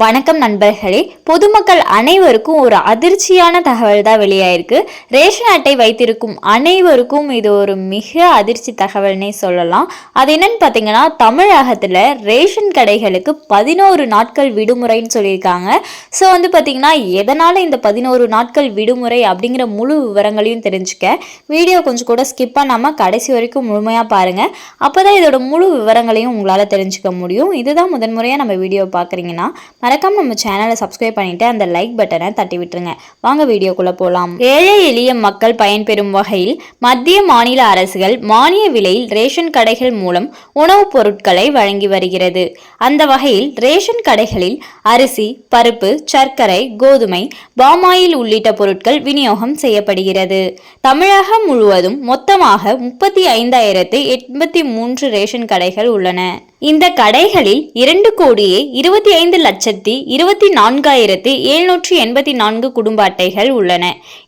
வணக்கம் நண்பர்களே. பொதுமக்கள் அனைவருக்கும் ஒரு அதிர்ச்சியான தகவல் தான் வெளியாயிருக்கு. ரேஷன் அட்டை வைத்திருக்கும் அனைவருக்கும் இது ஒரு மிக அதிர்ச்சி தகவல்னே சொல்லலாம். அது என்னன்னு பார்த்தீங்கன்னா தமிழகத்தில் ரேஷன் கடைகளுக்கு பதினோரு நாட்கள் விடுமுறைன்னு சொல்லியிருக்காங்க. ஸோ வந்து பார்த்தீங்கன்னா எதனால் இந்த பதினோரு நாட்கள் விடுமுறை அப்படிங்கிற முழு விவரங்களையும் தெரிஞ்சுக்க வீடியோ கொஞ்சம் கூட ஸ்கிப் பண்ணாமல் கடைசி வரைக்கும் முழுமையாக பாருங்கள் அப்போ தான் இதோட முழு விவரங்களையும் உங்களால் தெரிஞ்சுக்க முடியும். இதுதான் முதன்முறையாக நம்ம வீடியோ பார்க்குறீங்கன்னா மறக்காம நம்ம சேனலை சப்ஸ்கிரைப் பண்ணிட்டு அந்த லைக் பட்டனை தட்டி விட்டுருங்க. வாங்க வீடியோக்குள்ள போலாம். ஏழை எளிய மக்கள் பயன்பெறும் வகையில் மத்திய மாநில அரசுகள் மானிய விலையில் ரேஷன் கடைகள் மூலம் உணவுப் பொருட்களை வழங்கி வருகிறது. அந்த வகையில் ரேஷன் கடைகளில் அரிசி பருப்பு சர்க்கரை கோதுமை பாமாயில் உள்ளிட்ட பொருட்கள் விநியோகம் செய்யப்படுகிறது. தமிழகம் முழுவதும் மொத்தமாக முப்பத்தி ஐந்தாயிரத்து எண்பத்தி மூன்று ரேஷன் கடைகள் உள்ளன. இந்த கடைகளில் இரண்டு கோடியே இருபத்தி ஐந்து லட்சத்தி இருபத்தி நான்காயிரத்தி எழுநூற்றி எண்பத்தி நான்கு குடும்ப அட்டைகள் உள்ளன.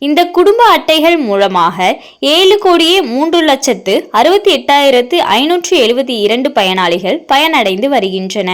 இந்த குடும்ப அட்டைகள் மூலமாக ஏழு கோடியே மூன்று லட்சத்து அறுபத்தி எட்டாயிரத்து ஐநூற்றி எழுபத்தி இரண்டு பயனாளிகள் பயனடைந்து வருகின்றன.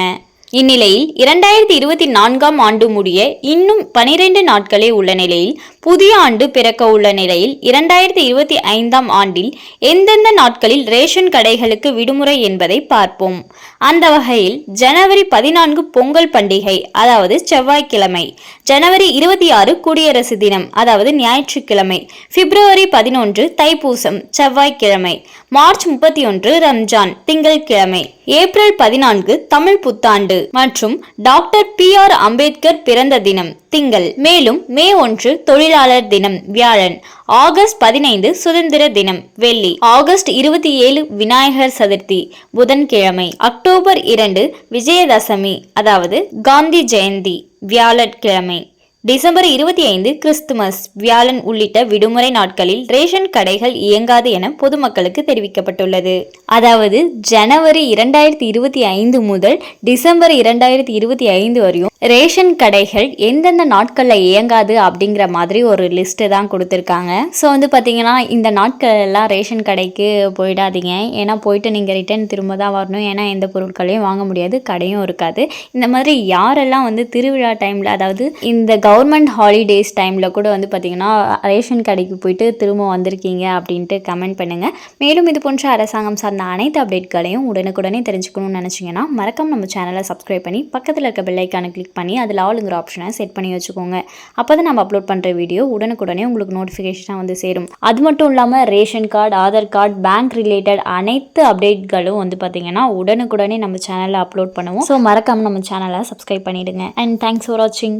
இந்நிலையில் இரண்டாயிரத்தி இருபத்தி நான்காம் ஆண்டு முடிய இன்னும் பனிரெண்டு நாட்களே உள்ள நிலையில் புதிய ஆண்டு பிறக்க உள்ள நிலையில் இரண்டாயிரத்தி இருபத்தி ஐந்தாம் ஆண்டில் எந்தெந்த நாட்களில் ரேஷன் கடைகளுக்கு விடுமுறை என்பதை பார்ப்போம். அந்த வகையில் ஜனவரி பதினான்கு பொங்கல் பண்டிகை அதாவது செவ்வாய்க்கிழமை ஜனவரி இருபத்தி ஆறு குடியரசு தினம் அதாவது ஞாயிற்றுக்கிழமை பிப்ரவரி பதினொன்று தைப்பூசம் செவ்வாய்க்கிழமை மார்ச் முப்பத்தி ஒன்று ரம்ஜான் திங்கள்கிழமை ஏப்ரல் பதினான்கு தமிழ் புத்தாண்டு. மற்றும் டாக்டர் பி ஆர் அம்பேத்கர் பிறந்த தினம் திங்கள். மேலும் மே ஒன்று தொழிலாளர் தினம் வியாழன். ஆகஸ்ட் பதினைந்து சுதந்திர தினம் வெள்ளி. ஆகஸ்ட் இருபத்தி ஏழு விநாயகர் சதுர்த்தி புதன்கிழமை. அக்டோபர் இரண்டு விஜயதசமி அதாவது காந்தி ஜெயந்தி வியாழக்கிழமை. டிசம்பர் இருபத்தி ஐந்து கிறிஸ்துமஸ் வியாழன் உள்ளிட்ட விடுமுறை நாட்களில் ரேஷன் கடைகள் இயங்காது என பொதுமக்களுக்கு தெரிவிக்கப்பட்டுள்ளது. அதாவது ஜனவரி இரண்டாயிரத்தி இருபத்தி ஐந்து முதல் டிசம்பர் இரண்டாயிரத்தி இருபத்தி ஐந்து வரையும் ரேஷன் கடைகள் எந்தெந்த நாட்களில் இயங்காது அப்படிங்கிற மாதிரி ஒரு லிஸ்ட்டு தான் கொடுத்துருக்காங்க. ஸோ வந்து பார்த்தீங்கன்னா இந்த நாட்கள் எல்லாம் ரேஷன் கடைக்கு போயிடாதீங்க. ஏன்னா போயிட்டு நீங்கள் ரிட்டர்ன் திரும்ப தான் வரணும். ஏன்னா எந்த பொருட்களையும் வாங்க முடியாது. கடையும் இருக்காது. இந்த மாதிரி யாரெல்லாம் வந்து திருவிழா டைமில் அதாவது இந்த கவர்மெண்ட் ஹாலிடேஸ் டைமில் கூட வந்து பார்த்திங்கன்னா ரேஷன் கடைக்கு போயிட்டு திரும்ப வந்திருக்கீங்க அப்படின்ட்டு கமெண்ட் பண்ணுங்கள் மேலும் இது போன்ற அரசாங்கம் சார்ந்த அனைத்து அப்டேட்களையும் உடனுக்குடனே தெரிஞ்சுக்கணும்னு நினச்சிங்கன்னா மறக்காம நம்ம சேனலை சப்ஸ்கிரைப் பண்ணி பக்கத்தில் இருக்க பெல்லைக்கான கிளிக் பண்ணி அதில் ஆளுங்கிற ஆப்ஷனை செட் பண்ணி வச்சுக்கோங்க. அப்போ தான் நம்ம அப்லோட் பண்ணுற வீடியோ உடனுக்குடனே உங்களுக்கு நோட்டிஃபிகேஷனாக வந்து சேரும். அது மட்டும் இல்லாமல் ration card Aadhaar card bank related அனைத்து அப்டேட்களும் வந்து பார்த்திங்கன்னா உடனுக்குடனே நம்ம சேனலில் அப்லோட் பண்ணுவோம். ஸோ மறக்காமல் நம்ம சேனலை சப்ஸ்கிரைப் பண்ணிவிடுங்க அண்ட் தேங்க்ஸ் ஃபார் வாட்சிங்